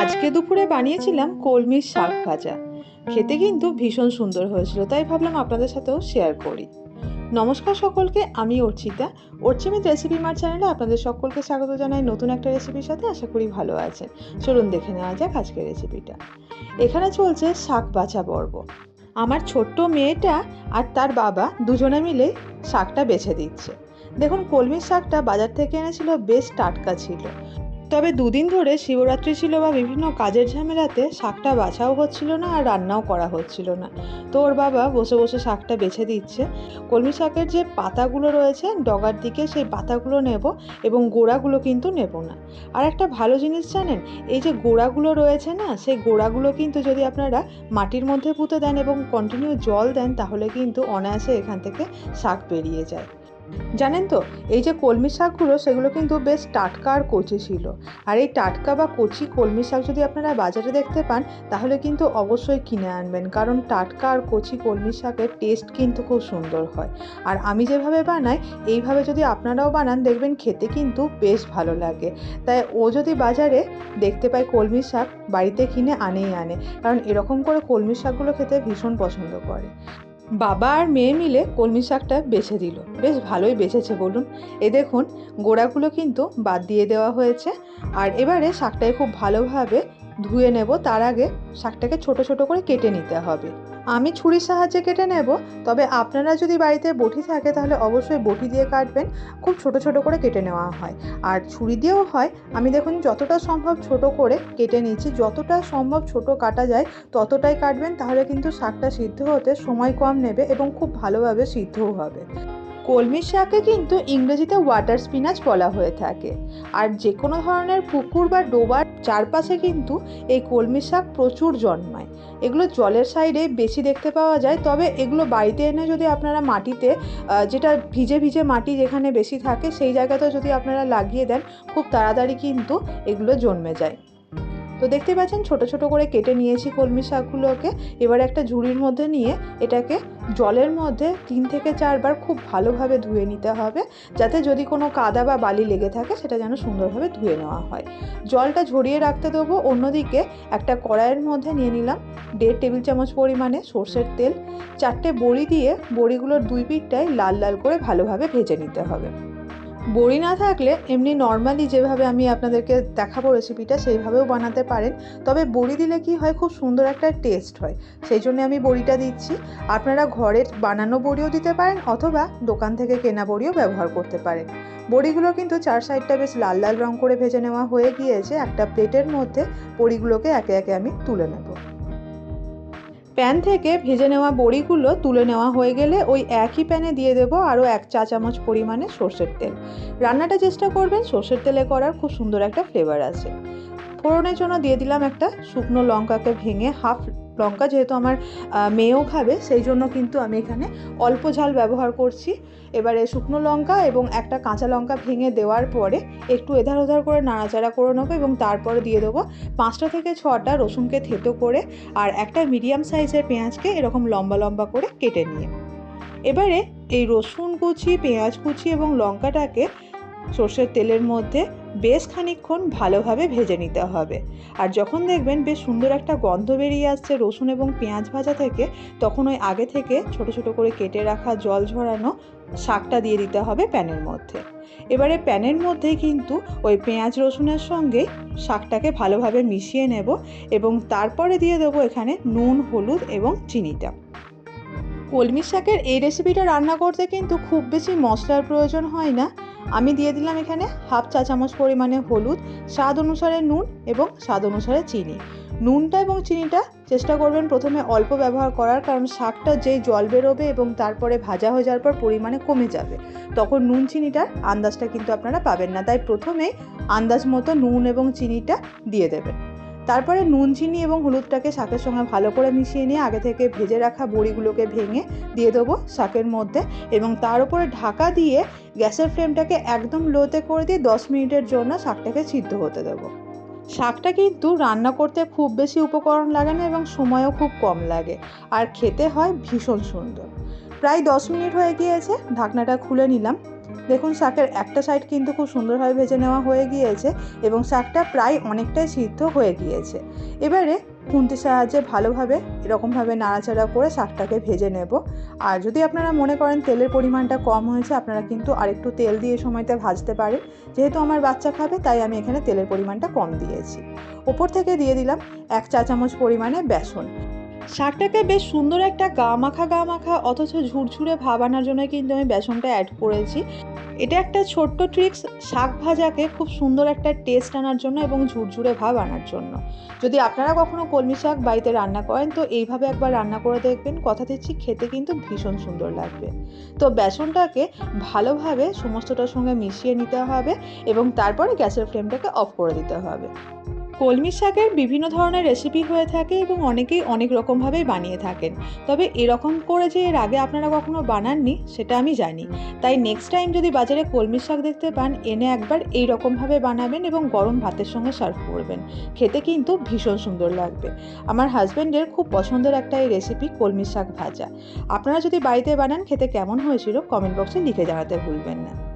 আজকে দুপুরে বানিয়েছিলাম কলমির শাক ভাজা। খেতে কিন্তু ভীষণ সুন্দর হয়েছিল, তাই ভাবলাম আপনাদের সাথেও শেয়ার করি। নমস্কার সকলকে, আমি অর্চিতা। অর্চিমিত রেসিপি মার চ্যানেলে আপনাদের সকলকে স্বাগত জানাই নতুন একটা রেসিপির সাথে, আশা করি ভালো আছেন। চলুন দেখে নেওয়া যাক আজকের রেসিপিটা এখানে চলছে শাক বাছা পর্ব আমার ছোট্ট মেয়েটা আর তার বাবা দুজনে মিলে শাকটা বেছে দিচ্ছে। দেখুন, কলমির শাকটা বাজার থেকে এনেছিল, বেশ টাটকা ছিল। তবে দুদিন ধরে শিবরাত্রি ছিল বা বিভিন্ন কাজের ঝামেলাতে শাকটা বাছাও হচ্ছিল না আর রান্নাও করা হচ্ছিল না। তো ওর বাবা বসে বসে শাকটা বেছে দিচ্ছে। কলমি শাকের যে পাতাগুলো রয়েছে, ডগার দিকে সেই পাতাগুলো নেব এবং গোড়াগুলো কিন্তু নেব না। আর একটা ভালো জিনিস জানেন, এই যে গোড়াগুলো রয়েছে না, সেই গোড়াগুলো কিন্তু যদি আপনারা মাটির মধ্যে পুঁতে দেন এবং কন্টিনিউ জল দেন, তাহলে কিন্তু অনায়াসে এখান থেকে শাক বেরিয়ে যায়। জানেন তো, এই যে কলমি শাকগুলো, সেগুলো কিন্তু বেশ টাটকা আর কচি ছিল। আর এই টাটকা বা কচি কলমি শাক যদি আপনারা বাজারে দেখতে পান, তাহলে কিন্তু অবশ্যই কিনে আনবেন। কারণ টাটকা আর কচি কলমি শাকের টেস্ট কিন্তু খুব সুন্দর হয়। আর আমি যেভাবে বানাই, এইভাবে যদি আপনারাও বানান, দেখবেন খেতে কিন্তু বেশ ভালো লাগে। তাই ও যদি বাজারে দেখতে পায় কলমি শাক, বাড়িতে কিনে আনেই আনে। কারণ এরকম করে কলমি শাকগুলো খেতে ভীষণ পছন্দ করে। বাবা আর মেয়ে মিলে কলমি শাকটা বেছে দিল। বেশ ভালোই বেছেছে বলুন। এ দেখুন, গোড়াগুলো কিন্তু বাদ দিয়ে দেওয়া হয়েছে। আর এবারে শাকটায় খুব ভালোভাবে ধুয়ে নেব, তার আগে শাকটাকে ছোট ছোট করে কেটে নিতে হবে। আমি ছুরির সাহায্যে কেটে নেব, তবে আপনারা যদি বাড়িতে বটি থাকে তাহলে অবশ্যই বটি দিয়ে কাটবেন, খুব ছোট ছোট করে কেটে নেওয়া হয়। আর ছুরি দিয়েও হয়, আমি দেখুন যতটা সম্ভব ছোট করে কেটে নিচ্ছি, যতটা সম্ভব ছোট কাটা যায় ততটাই কাটবেন, তাহলে কিন্তু শাকটা সিদ্ধ হতে সময় কম নেবে এবং খুব ভালোভাবে সিদ্ধও হবে। কলমি শাককে কিন্তু ইংরেজিতে ওয়াটার স্পিনাচ বলা হয়ে থাকে। আর যে কোনো ধরনের পুকুর বা ডোবার চারপাশে কিন্তু এই কলমি শাক প্রচুর জন্মায়। এগুলো জলের সাইডে বেশি দেখতে পাওয়া যায়, তবে এগুলো বাড়িতে এনে যদি আপনারা মাটিতে যেটা ভিজে ভিজে মাটি যেখানে বেশি থাকে সেই জায়গাতেও যদি আপনারা লাগিয়ে দেন, খুব তাড়াতাড়ি কিন্তু এগুলো জন্মে যায়। তো দেখতে পাচ্ছেন, ছোট ছোট করে কেটে নিয়েছি কলমি শাকগুলোকে। এবার একটা ঝুড়ির মধ্যে নিয়ে এটাকে জলের মধ্যে তিন থেকে চারবার খুব ভালোভাবে ধুয়ে নিতে হবে, যাতে যদি কোনো কাদা বা বালি লেগে থাকে, সেটা যেন সুন্দরভাবে ধুয়ে নেওয়া হয়। জলটা ঝরিয়ে রাখতে দেবো। অন্যদিকে একটা কড়াইয়ের মধ্যে নিয়ে নিলাম দেড় টেবিল চামচ পরিমাণে সর্ষের তেল। চারটে বড়ি দিয়ে বড়িগুলোর দুই পিঠটাই লাল লাল করে ভালোভাবে ভেজে নিতে হবে। বড়ি না থাকলে এমনি নর্মালি যেভাবে আমি আপনাদেরকে দেখাবো রেসিপিটা সেইভাবেও বানাতে পারেন। তবে বড়ি দিলে কি হয়, খুব সুন্দর একটা টেস্ট হয়। সেই জন্য আমি বড়িটা দিচ্ছি। আপনারা ঘরের বানানো বড়িও দিতে পারেন অথবা দোকান থেকে কেনা বড়িও ব্যবহার করতে পারেন। বড়িগুলো কিন্তু চার সাইডটা বেশ লাল লাল রং করে ভেজে নেওয়া হয়ে গিয়েছে। একটা প্লেটের মধ্যে বড়িগুলোকে একে একে আমি তুলে নেব। প্যান থেকে ভেজে নেওয়া বড়িগুলো তুলে নেওয়া হয়ে গেলে ওই একই প্যানে দিয়ে দেবো আরও এক চা চামচ পরিমাণে সর্ষের তেল। রান্নাটা চেষ্টা করবেন, সর্ষের তেলে করার খুব সুন্দর একটা ফ্লেভার আছে। ফোড়নের জন্য দিয়ে দিলাম একটা শুকনো লঙ্কাকে ভেঙে হাফ লঙ্কা যেহেতু আমার মেয়েও খাবে, সেই জন্য কিন্তু আমি এখানে অল্প ঝাল ব্যবহার করছি। এবারে শুকনো লঙ্কা এবং একটা কাঁচা লঙ্কা ভেঙে দেওয়ার পরে একটু এধার ওধার করে নাড়াচাড়া করে নেব এবং তারপরে দিয়ে দেবো পাঁচটা থেকে ছটা রসুনকে থেতো করে আর একটা মিডিয়াম সাইজের পেঁয়াজকে এরকম লম্বা লম্বা করে কেটে নিয়ে। এবারে এই রসুন কুচি, পেঁয়াজ কুচি এবং লঙ্কাটাকে সর্ষের তেলের মধ্যে বেশ খানিকক্ষণ ভালোভাবে ভেজে নিতে হবে। আর যখন দেখবেন বেশ সুন্দর একটা গন্ধ বেরিয়ে আসছে রসুন এবং পেঁয়াজ ভাজা থেকে, তখন ওই আগে থেকে ছোট ছোট করে কেটে রাখা জল ঝরানো শাকটা দিয়ে দিতে হবে প্যানের মধ্যে। এবারে প্যানের মধ্যে কিন্তু ওই পেঁয়াজ রসুনের সঙ্গে শাকটাকে ভালোভাবে মিশিয়ে নেব এবং তারপরে দিয়ে দেবো এখানে নুন, হলুদ এবং চিনিটা। কলমি শাকের এই রেসিপিটা রান্না করতে কিন্তু খুব বেশি মশলার প্রয়োজন হয় না। আমি দিয়ে দিলাম এখানে হাফ চা চামচ পরিমাণে হলুদ, স্বাদ অনুসারে নুন এবং স্বাদ অনুসারে চিনি। নুনটা এবং চিনিটা চেষ্টা করবেন প্রথমে অল্প ব্যবহার করার কারণ শাকটা যেই জল বেরোবে এবং তারপরে ভাজা হয়ে যাওয়ার পর পরিমাণে কমে যাবে। তখন নুন চিনিটার আন্দাজটা কিন্তু আপনারা পাবেন না। তাই প্রথমে আন্দাজ মতো নুন এবং চিনিটা দিয়ে দেবেন। তারপরে নুন, চিনি এবং হলুদটাকে শাকের সঙ্গে ভালো করে মিশিয়ে নিয়ে আগে থেকে ভেজে রাখা বড়িগুলোকে ভেঙে দিয়ে দেবো শাকের মধ্যে এবং তার উপরে ঢাকা দিয়ে গ্যাসের ফ্লেমটাকে একদম লোতে করে দিয়ে দশ মিনিটের জন্য শাকটাকে সিদ্ধ হতে দেবো। শাকটা কিন্তু রান্না করতে খুব বেশি উপকরণ লাগে না এবং সময়ও খুব কম লাগে আর খেতে হয় ভীষণ সুন্দর। প্রায় দশ মিনিট হয়ে গিয়েছে, ঢাকনাটা খুলে নিলাম। দেখুন, শাকের একটা সাইড কিন্তু খুব সুন্দরভাবে ভেজে নেওয়া হয়ে গিয়েছে এবং শাকটা প্রায় অনেকটাই সিদ্ধ হয়ে গিয়েছে। এবারে খুন্তির সাহায্যে ভালোভাবে এরকমভাবে নাড়াচাড়া করে শাকটাকে ভেজে নেব। আর যদি আপনারা মনে করেন তেলের পরিমাণটা কম হয়েছে, আপনারা কিন্তু আরেকটু তেল দিয়ে এই সময়তে ভাজতে পারেন। যেহেতু আমার বাচ্চা খাবে, তাই আমি এখানে তেলের পরিমাণটা কম দিয়েছি। ওপর থেকে দিয়ে দিলাম এক চা চামচ পরিমাণে বেসন। শাকটাকে বেশ সুন্দর একটা গা মাখা গা মাখা অথচ ঝুরঝুরে ভাব আনার জন্য কিন্তু আমি বেসনটা অ্যাড করেছি। এটা একটা ছোট্ট ট্রিক্স শাক ভাজাকে খুব সুন্দর একটা টেস্ট আনার জন্য এবং ঝুরঝুরে ভাব আনার জন্য। যদি আপনারা কখনো কলমি শাক বাড়িতে রান্না করেন, তো এইভাবে একবার রান্না করে দেখবেন, কথা দিচ্ছি, খেতে কিন্তু ভীষণ সুন্দর লাগবে। তো বেসনটাকে ভালোভাবে সমস্তটার সঙ্গে মিশিয়ে নিতে হবে এবং তারপরে গ্যাসের ফ্লেমটাকে অফ করে দিতে হবে। কলমি শাকের বিভিন্ন ধরনের রেসিপি হয়ে থাকে এবং অনেকেই অনেক রকমভাবেই বানিয়ে থাকেন। তবে এরকম করে যে এর আগে আপনারা কখনো বানাননি, সেটা আমি জানি। তাই নেক্সট টাইম যদি বাজারে কলমি শাক দেখতে পান, এনে একবার এই রকমভাবে বানাবেন এবং গরম ভাতের সঙ্গে সার্ভ করবেন। খেতে কিন্তু ভীষণ সুন্দর লাগবে। আমার হাজব্যান্ডের খুব পছন্দের একটা এই রেসিপি কলমি শাক ভাজা। আপনারা যদি বাড়িতে বানান, খেতে কেমন হয়েছিল কমেন্ট বক্সে লিখে জানাতে ভুলবেন না।